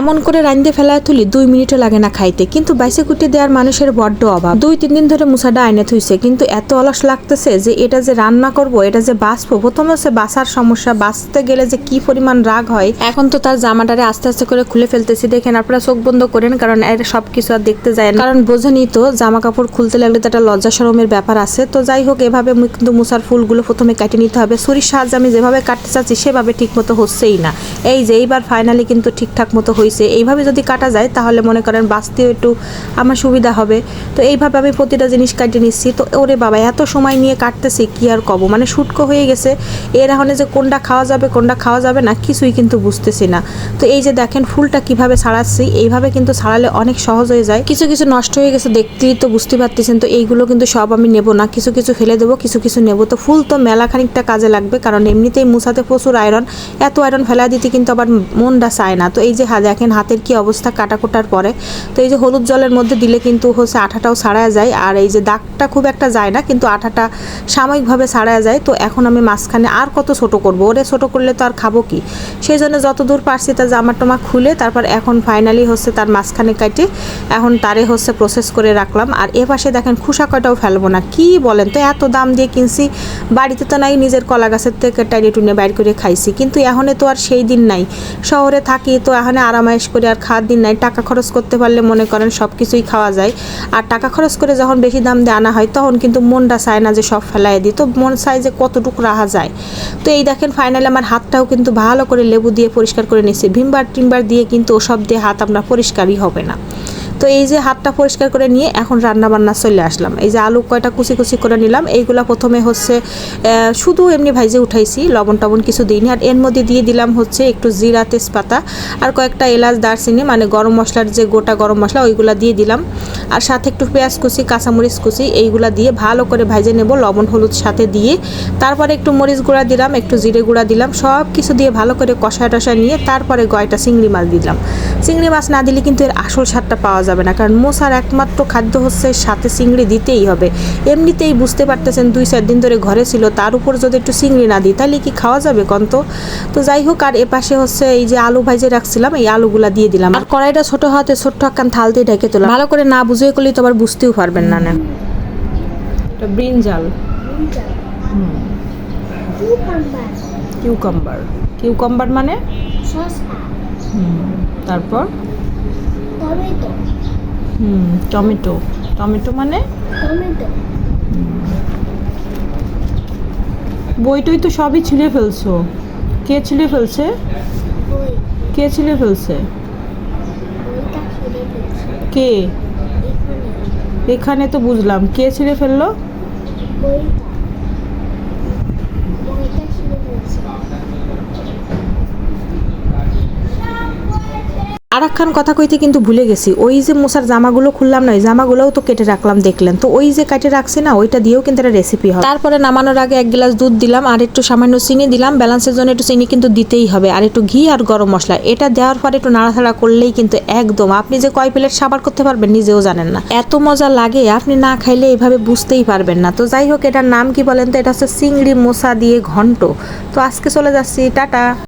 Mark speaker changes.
Speaker 1: এমন করে রান্দে ফেলায় তুলি দুই মিনিটও লাগে না খাইতে। কিন্তু বাইসে কুটে দেওয়ার মানুষের বড্ড অভাব। দুই, তিন দিন ধরে মুসাটা আইনে থুইছে কিন্তু এত অলস লাগতেছে যে এটা যে রান্না করব, এটা যে বাঁচবো, প্রথমে হচ্ছে বাসার সমস্যা, বাঁচতে গেলে যে কি পরিমাণ রাগ হয়, এখন তো তার জামাটারে আস্তে আস্তে করে খুলে ফেলতেছি, দেখেন আপনারা চোখ বন্ধ করেন, কারণ এর সব কিছু আর দেখতে যায় না। কারণ বোঝেনি তো জামা কাপড় খুলতে লাগলে তো একটা লজ্জা সরমের ব্যাপার আছে। তো যাই হোক, এভাবে কিন্তু মুসার ফুলগুলো প্রথমে কাটে নিতে হবে। ছুরির সাহায্যে আমি যেভাবে কাটতে চাচ্ছি, সেভাবে ঠিক মতো হচ্ছেই না। এই যে এইবার ফাইনালি কিন্তু ঠিকঠাক মতো হয়েছে এইভাবে যদি কাটা যায়, তাহলে মনে করেন বাঁচতেও একটু আমার সুবিধা হবে। তো এইভাবে আমি প্রতিটা জিনিস কাটিয়ে নিচ্ছি। তো ওরে বাবা, এত সময় নিয়ে কাটতেছি, কি আর কব? মানে শুটকো হয়ে গেছে। এর এখন যে কোনটা খাওয়া যাবে, কোনটা খাওয়া যাবে না, কিছুই কিন্তু বুঝতেছি না। তো এই যে দেখেন, ফুলটা কীভাবে ছাড়াচ্ছি, এইভাবে কিন্তু ছাড়ালে অনেক সহজ হয়ে যায়। কিছু কিছু নষ্ট হয়ে গেছে, দেখতেই তো বুঝতে পারতেছেন। তো এইগুলো কিন্তু সব আমি নেব না। কিছু কিছু ফেলে দেবো, কিছু কিছু নেব। তো ফুল তো মেলা খানিকটা কাজে লাগবে, কারণ এমনিতেই মুছাতে প্রচুর আয়রন এত আয়রন ফেলা দিতে কিন্তু আবার মনটা চায় না। তো এই যে দেখেন হাতের কি অবস্থা কাটা কোটার পরে। তো এই যে হলুদ জলের মধ্যে দিলে কিন্তু হচ্ছে আঠাটাও ছাড়া যায়। আর এই যে দাগটা খুব একটা যায় না, কিন্তু আঠাটা সাময়িকভাবে ছাড়া যায়। তো এখন আমি মাঝখানে আর কত ছোট করব? ওরে ছোট করলে তো আর খাব কি? সেই জন্য যত দূর পারছি তার জামা টামা খুলে তারপর এখন ফাইনালি হচ্ছে তার মাঝখানে কাটে এখন তারে হচ্ছে প্রসেস করে রাখলাম। আর এ পাশে দেখেন খুসা কয়টাও ফেলব না। কি বলেন? তো এত দাম দিয়ে কিনছি, বাড়িতে তো নাই, নিজের কলা গাছের থেকে টাইনে টুনে বাইর করে খাইছি। কিন্তু এখনে তো আর সেই দিন নাই। শহরে থাকি তো এখানে আরামাইশ করে আর খাওয়ার দিন নাই, টাকা খরচ করতে পারলে মনে করেন সব কিছুই খাওয়া যায়। আর টাকা খরচ করে যখন বেশি দাম দিয়ে আনা হয়, তখন কিন্তু মনটা চায় না যে সব ফেলাই দিই। তো মন চায় যে কতটুকু রাখা যায়। তো এই দেখেন ফাইনালি আমার হাতটাও কিন্তু ভালো করে লেবু দিয়ে পরিষ্কার করে নিচ্ছে ভিমবার টিমবার দিয়ে কিন্তু ওসব দিয়ে হাত আপনার পরিষ্কারই হবে না। তো এই যে হাতটা পরিষ্কার করে নিয়ে এখন রান্না বান্না চলে আসলাম। এই যে আলু কয়টা কুচি কুচি করে নিলাম, এইগুলা প্রথমে হচ্ছে শুধু এমনি ভাইজে উঠাইছি, লবণ টবণ কিছু দিইনি, আর এর মধ্যে দিয়ে দিলাম হচ্ছে একটু জিরা তেজপাতা আর কয়েকটা এলাচ, দারচিনি মানে গরম মশলার যে গোটা গরম মশলা, ওইগুলা দিয়ে দিলাম। আর সাথে একটু পেঁয়াজ কুচি, কাঁচামরিচ কুচি, এইগুলা দিয়ে ভালো করে ভাজে নেব লবণ, হলুদ সাথে দিয়ে। তারপরে একটু মরিচ গুঁড়া দিলাম, একটু জিরে গুঁড়া দিলাম, সব কিছু দিয়ে ভালো করে কষায় টষায় নিয়ে তারপরে গয়টা চিংড়ি মাছ দিলাম। চিংড়ি মাছ না দিলে কিন্তু এর আসল স্বাদটা পাওয়া যাবে না। কারণ মোসার একমাত্র খাদ্য হচ্ছে সাথে চিংড়ি দিতেই হবে। এমনিতেই বুঝতে পারতেছেন দুই চার দিন ধরে ঘরে ছিল তার উপর যদি একটু চিংড়ি না দিই তাহলে কি খাওয়া যাবে কন্ত? তো যাই হোক আর এপাশে হচ্ছে এই যে আলু ভাজে রাখছিলাম এই আলুগুলা দিয়ে দিলাম। আর কড়াইটা ছোট হাতে ছোট্ট একখান থাল দিয়ে ঢেকে তোলা ভালো করে না বুঝিয়ে করলে তো আবার বুঝতেও পারবেন না না। ব্রিনজাল কিউকাম্বার। কিউকাম্বার মানে? তারপর?
Speaker 2: টমেটো,
Speaker 1: হুম টমেটো। টমেটো মানে?
Speaker 2: টমেটো,
Speaker 1: বইটই তো সবই ছিঁড়ে ফেলছো। কে ছিঁড়ে ফেলছে? কে
Speaker 2: ছিঁড়ে ফেলছে।
Speaker 1: কে?
Speaker 2: এখানে।
Speaker 1: এখানে তো বুঝলাম। কে ছিঁড়ে ফেলল
Speaker 2: বইটা, বইটা ছিঁড়ে ফেলছে।
Speaker 1: আর একখান কথা কইতে কিন্তু ভুলে গেছি। ওই যে মশার জামাগুলো খুললাম না, ওই জামাগুলোও তো কেটে রাখলাম, দেখলেন। তো ওই যে কেটে রাখছি না, ওইটা দিয়েও কিন্তু একটা রেসিপি হয় তারপরে নামানোর আগে এক গ্লাস দুধ দিলাম, আর একটু সামান্য চিনি দিলাম। ব্যালেন্সের জন্য একটু চিনি কিন্তু দিতেই হবে, আর একটু ঘি আর গরম মশলা। এটা দেওয়ার পরে একটু নাড়াচাড়া করলেই কিন্তু একদম, আপনি যে কয় প্লেট সাবার করতে পারবেন নিজেও জানেন না। এত মজা লাগে, আপনি না খাইলে এইভাবে বুঝতেই পারবেন না। তো যাই হোক, এটার নাম কি বলেন তো? এটা হচ্ছে চিংড়ি মোসা দিয়ে ঘন্ট। তো আজকে চলে যাচ্ছি, টাটা।